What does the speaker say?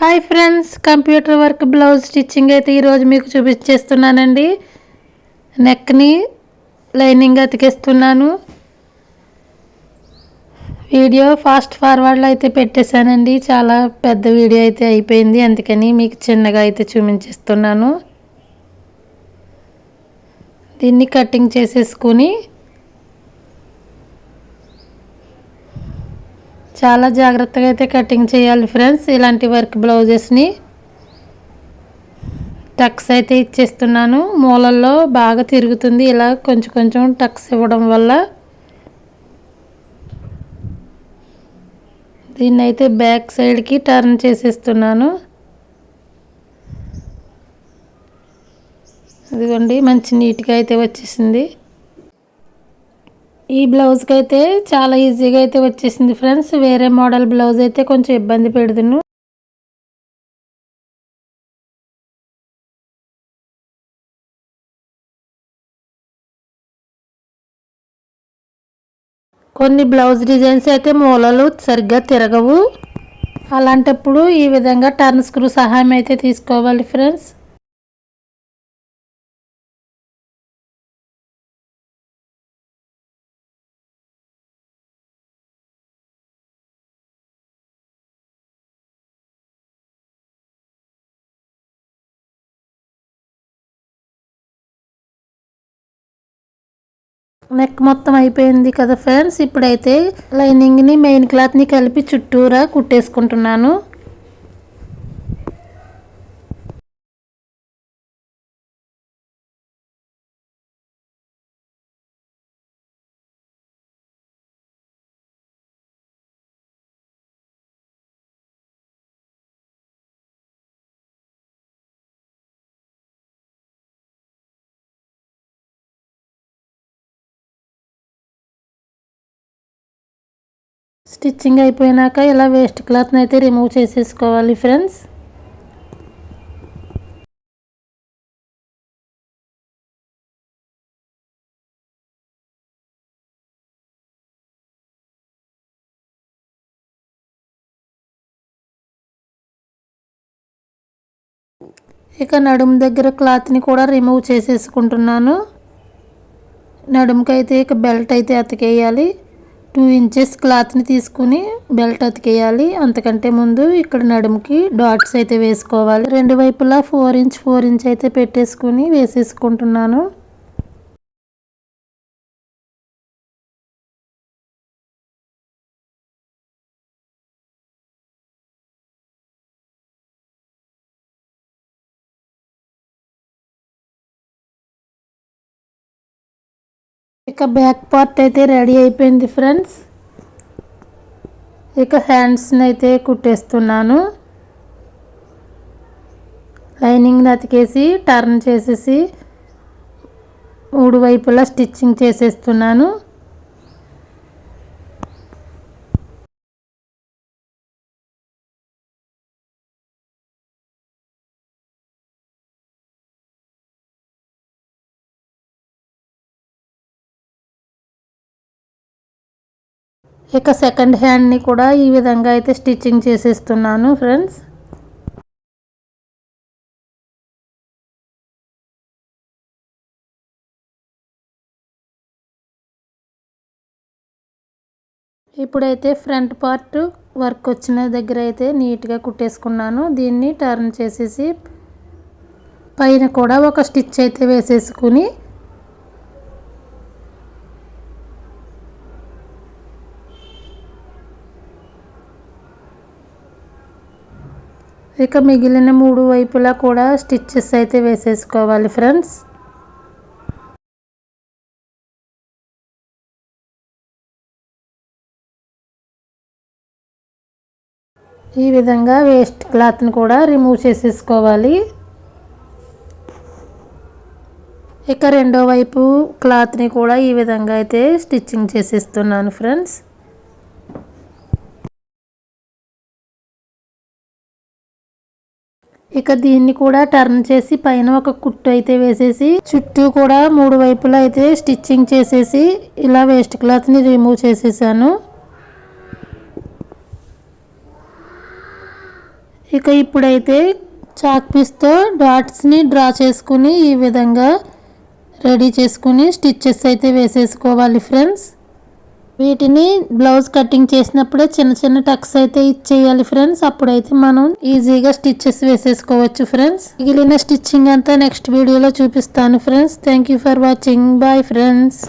Hi friends computer work blouse stitching అయితే ఈరోజు మీకు చూపించేస్తున్నానండి. నెక్ని లైనింగ్ అతికిస్తున్నాను. వీడియో ఫాస్ట్ ఫార్వర్డ్లో అయితే పెట్టేశానండి. చాలా పెద్ద వీడియో అయితే అయిపోయింది. అందుకని మీకు చిన్నగా అయితే చూపించేస్తున్నాను. దీన్ని కటింగ్ చేసేసుకుని చాలా జాగ్రత్తగా అయితే కటింగ్ చేయాలి ఫ్రెండ్స్. ఇలాంటి వర్క్ బ్లౌజెస్ని టక్స్ అయితే ఇచ్చేస్తున్నాను. మూలల్లో బాగా తిరుగుతుంది ఇలా కొంచెం కొంచెం టక్స్ ఇవ్వడం వల్ల. దీన్ని అయితే బ్యాక్ సైడ్కి టర్న్ చేసేస్తున్నాను. ఇదిగోండి మంచి నీట్గా అయితే వచ్చేసింది. ఈ బ్లౌజ్కి అయితే చాలా ఈజీగా అయితే వచ్చేసింది ఫ్రెండ్స్ వేరే మోడల్ బ్లౌజ్ అయితే కొంచెం ఇబ్బంది పెడుతును కొన్ని బ్లౌజ్ డిజైన్స్ అయితే మూలలు సరిగ్గా తిరగవు. అలాంటప్పుడు ఈ విధంగా టర్న్ స్క్రూ సహాయం అయితే తీసుకోవాలి ఫ్రెండ్స్ నెక్ మొత్తం అయిపోయింది కదా ఫ్రెండ్స్ ఇప్పుడైతే లైనింగ్ని మెయిన్ క్లాత్ని కలిపి చుట్టూరా కుట్టేసుకుంటున్నాను. స్టిచ్చింగ్ అయిపోయినాక ఇలా వేస్ట్ క్లాత్ని అయితే రిమూవ్ చేసేసుకోవాలి ఫ్రెండ్స్ ఇక నడుము దగ్గర క్లాత్ని కూడా రిమూవ్ చేసేసుకుంటున్నాను. నడుముకైతే ఇక బెల్ట్ అయితే అతికేయాలి. టూ ఇంచెస్ క్లాత్ని తీసుకుని బెల్ట్ అతికేయాలి. అంతకంటే ముందు ఇక్కడ నడుముకి డాట్స్ అయితే వేసుకోవాలి. రెండు వైపులా ఫోర్ ఇంచ్ ఫోర్ ఇంచ్ అయితే పెట్టేసుకుని వేసేసుకుంటున్నాను. ఇక బ్యాక్ పార్ట్ అయితే రెడీ అయిపోయింది ఫ్రెండ్స్. ఇక హ్యాండ్స్ని అయితే కుట్టేస్తున్నాను. లైనింగ్ అతికేసి టర్న్ చేసేసి మూడు వైపులా స్టిచ్చింగ్ చేసేస్తున్నాను. ఇక సెకండ్ హ్యాండ్ని కూడా ఈ విధంగా అయితే స్టిచ్చింగ్ చేసేస్తున్నాను ఫ్రెండ్స్ ఇప్పుడైతే ఫ్రంట్ పార్ట్ వర్క్ వచ్చిన దగ్గర అయితే నీట్గా కుట్టేసుకున్నాను. దీన్ని టర్న్ చేసేసి పైన కూడా ఒక స్టిచ్ అయితే వేసేసుకుని ఇక మిగిలిన మూడు వైపులా కూడా స్టిచ్చెస్ అయితే వేసేసుకోవాలి ఫ్రెండ్స్. ఈ విధంగా వేస్ట్ క్లాత్ని కూడా రిమూవ్ చేసేసుకోవాలి. ఇక రెండో వైపు క్లాత్ని కూడా ఈ విధంగా అయితే స్టిచ్చింగ్ చేసేస్తున్నాను ఫ్రెండ్స్. ఇక దీన్ని కూడా టర్న్ చేసి పైన ఒక కుట్టు అయితే వేసేసి చుట్టూ కూడా మూడు వైపులా అయితే స్టిచ్చింగ్ చేసేసి ఇలా వేస్ట్ క్లాత్ని రిమూవ్ చేసేసాను. ఇక ఇప్పుడైతే చాక్ పీస్తో డాట్స్ని డ్రా చేసుకుని ఈ విధంగా రెడీ చేసుకుని స్టిచ్చెస్ అయితే వేసేసుకోవాలి ఫ్రెండ్స్. వీటిని బ్లౌజ్ కటింగ్ చేసినప్పుడే చిన్న చిన్న టక్స్ అయితే ఇచ్చేయాలి ఫ్రెండ్స్. అప్పుడైతే మనం ఈజీగా స్టిచ్చెస్ వేసేసుకోవచ్చు ఫ్రెండ్స్. మిగిలిన స్టిచ్చింగ్ అంతా నెక్స్ట్ వీడియోలో చూపిస్తాను friends. Thank you for watching bye friends